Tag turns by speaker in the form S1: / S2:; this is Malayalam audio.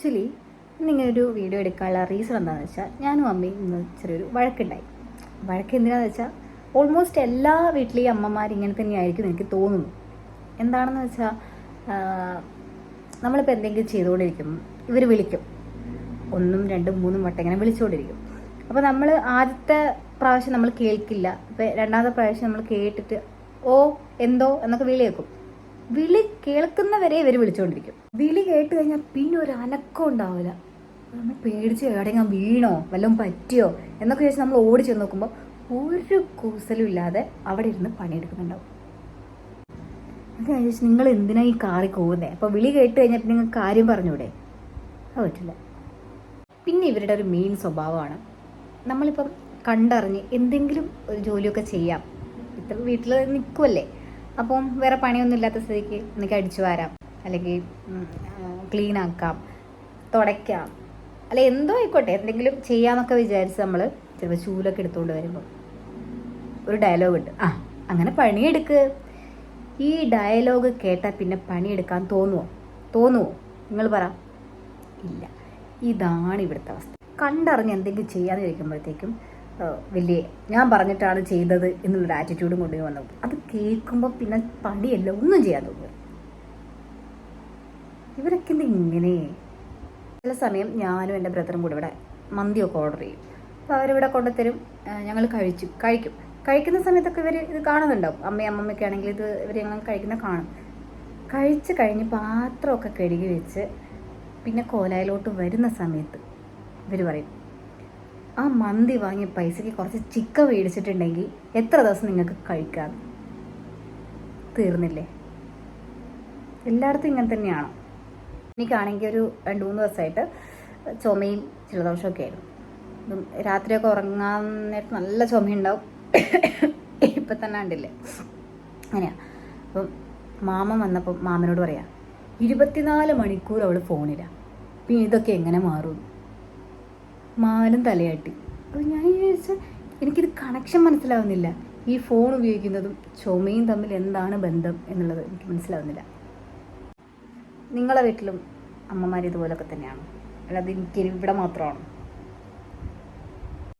S1: ആക്ച്വലി ഇന്നിങ്ങനൊരു വീഡിയോ എടുക്കാനുള്ള റീസൺ എന്താണെന്ന് വെച്ചാൽ ഞാനും അമ്മയും ഇന്ന് ചെറിയൊരു വഴക്കുണ്ടായി. വഴക്ക് എന്തിനാന്ന് വെച്ചാൽ ഓൾമോസ്റ്റ് എല്ലാ വീട്ടിലെയും അമ്മമാർ ഇങ്ങനെ തന്നെയായിരിക്കും എനിക്ക് തോന്നുന്നു എന്താണെന്ന് വെച്ചാൽ നമ്മളിപ്പോൾ എന്തെങ്കിലും ചെയ്തുകൊണ്ടിരിക്കും ഇവർ വിളിക്കും. ഒന്നും രണ്ടും മൂന്നും വട്ടം ഇങ്ങനെ വിളിച്ചുകൊണ്ടിരിക്കും. അപ്പോൾ നമ്മൾ ആദ്യത്തെ പ്രാവശ്യം നമ്മൾ കേൾക്കില്ല. ഇപ്പം രണ്ടാമത്തെ പ്രാവശ്യം നമ്മൾ കേട്ടിട്ട് ഓ എന്തോ എന്നൊക്കെ വിളി കേൾക്കും വിളി കേൾക്കുന്നവരെ ഇവർ വിളിച്ചുകൊണ്ടിരിക്കും വിളി കേട്ട് കഴിഞ്ഞാൽ പിന്നെ ഒരു അനക്കം ഉണ്ടാവില്ല നമ്മൾ പേടിച്ച് എവിടെയെങ്കിലും വീണോ വല്ലതും പറ്റിയോ എന്നൊക്കെ ചോദിച്ചാൽ നമ്മൾ ഓടി ചെന്ന് നോക്കുമ്പോൾ ഒരു കൂസലും ഇല്ലാതെ അവിടെ ഇരുന്ന് പണിയെടുക്കുന്നുണ്ടാവും. അത് ചോദിച്ചു നിങ്ങൾ എന്തിനാ ഈ കാറി പോകുന്നത് അപ്പോൾ വിളി കേട്ട് കഴിഞ്ഞാൽ നിങ്ങൾക്ക് കാര്യം പറഞ്ഞൂടെ? അത് പറ്റില്ല. പിന്നെ ഇവരുടെ ഒരു മെയിൻ സ്വഭാവമാണ്. നമ്മളിപ്പം കണ്ടറിഞ്ഞ് എന്തെങ്കിലും ഒരു ജോലിയൊക്കെ ചെയ്യാം. ഇത്ര വീട്ടിൽ നിൽക്കുമല്ലേ അപ്പം വേറെ പണിയൊന്നും ഇല്ലാത്ത സ്ഥിതിക്ക് എനിക്ക് അടിച്ചു വരാം. അല്ലെങ്കിൽ ക്ലീൻ ആക്കാം. തുടയ്ക്കാം. അല്ലെ എന്തോ ആയിക്കോട്ടെ. എന്തെങ്കിലും ചെയ്യാമെന്നൊക്കെ വിചാരിച്ച് നമ്മൾ ചിലപ്പോൾ ചൂലൊക്കെ എടുത്തുകൊണ്ട് വരുമ്പോൾ ഒരു ഡയലോഗ് ഉണ്ട്. ആ അങ്ങനെ പണിയെടുക്ക്. ഈ ഡയലോഗ് കേട്ടാൽ പിന്നെ പണിയെടുക്കാൻ തോന്നുമോ തോന്നുമോ നിങ്ങൾ പറ. ഇല്ല. ഇതാണ് ഇവിടുത്തെ അവസ്ഥ. കണ്ടറിഞ്ഞ് എന്തെങ്കിലും ചെയ്യാമെന്ന് ചോദിക്കുമ്പോഴത്തേക്കും വലിയ ഞാൻ പറഞ്ഞിട്ടാണ് ചെയ്തത് എന്നുള്ളൊരു ആറ്റിറ്റ്യൂഡും കൊണ്ടു വന്നത്. അത് കേൾക്കുമ്പോൾ പിന്നെ പടിയല്ല ഒന്നും ചെയ്യാൻ തോന്നുന്നു ഇവരൊക്കെ ഇങ്ങനെ? ചില സമയം ഞാനും എന്റെ ബ്രദറും കൂടെ ഇവിടെ മന്തിയൊക്കെ ഓർഡർ ചെയ്യും. അപ്പോൾ അവരിവിടെ കൊണ്ടുത്തരും. ഞങ്ങൾ കഴിച്ചു കഴിക്കും. കഴിക്കുന്ന സമയത്തൊക്കെ ഇവർ ഇത് കാണുന്നുണ്ടാവും. അമ്മയും അമ്മമ്മയൊക്കെ ആണെങ്കിൽ ഇത് ഇവർ ഞങ്ങൾ കഴിക്കുന്ന കാണും. കഴിച്ച് കഴിഞ്ഞ് പാത്രമൊക്കെ കഴുകി വെച്ച് പിന്നെ കോലായിലോട്ട് വരുന്ന സമയത്ത് ഇവർ പറയും ആ മന്തി വാങ്ങിയ പൈസയ്ക്ക് കുറച്ച് ചിക്കൻ മേടിച്ചിട്ടുണ്ടെങ്കിൽ എത്ര ദിവസം നിങ്ങൾക്ക് കഴിക്കാം? തീർന്നില്ലേ? എല്ലായിടത്തും ഇങ്ങനെ തന്നെയാണോ? എനിക്കാണെങ്കിൽ ഒരു രണ്ട് മൂന്ന് ദിവസമായിട്ട് ചുമയും ജലദോഷമൊക്കെ ആയിരുന്നു. രാത്രിയൊക്കെ ഉറങ്ങാൻ നേരത്ത് നല്ല ചുമയുണ്ടാവും. ഇപ്പം തന്നെ ഉണ്ടല്ലേ അങ്ങനെയാ. അപ്പം മാമൻ വന്നപ്പം മാമനോട് പറയാം ഇരുപത്തിനാല് മണിക്കൂർ അവൾ ഫോണിലാണ് പിന്നെ ഇതൊക്കെ എങ്ങനെ മാറും? മാനും തലയാട്ടി. അപ്പോൾ ഞാൻ ചോദിച്ചാൽ എനിക്കിത് കണക്ഷൻ മനസ്സിലാവുന്നില്ല. ഈ ഫോൺ ഉപയോഗിക്കുന്നതും ചുമയും തമ്മിൽ എന്താണ് ബന്ധം എന്നുള്ളത് എനിക്ക് മനസ്സിലാവുന്നില്ല. നിങ്ങളെ വീട്ടിലും അമ്മമാർ ഇതുപോലൊക്കെ തന്നെയാണ്. അല്ലാതെ എനിക്ക് ഇവിടെ മാത്രമാണോ.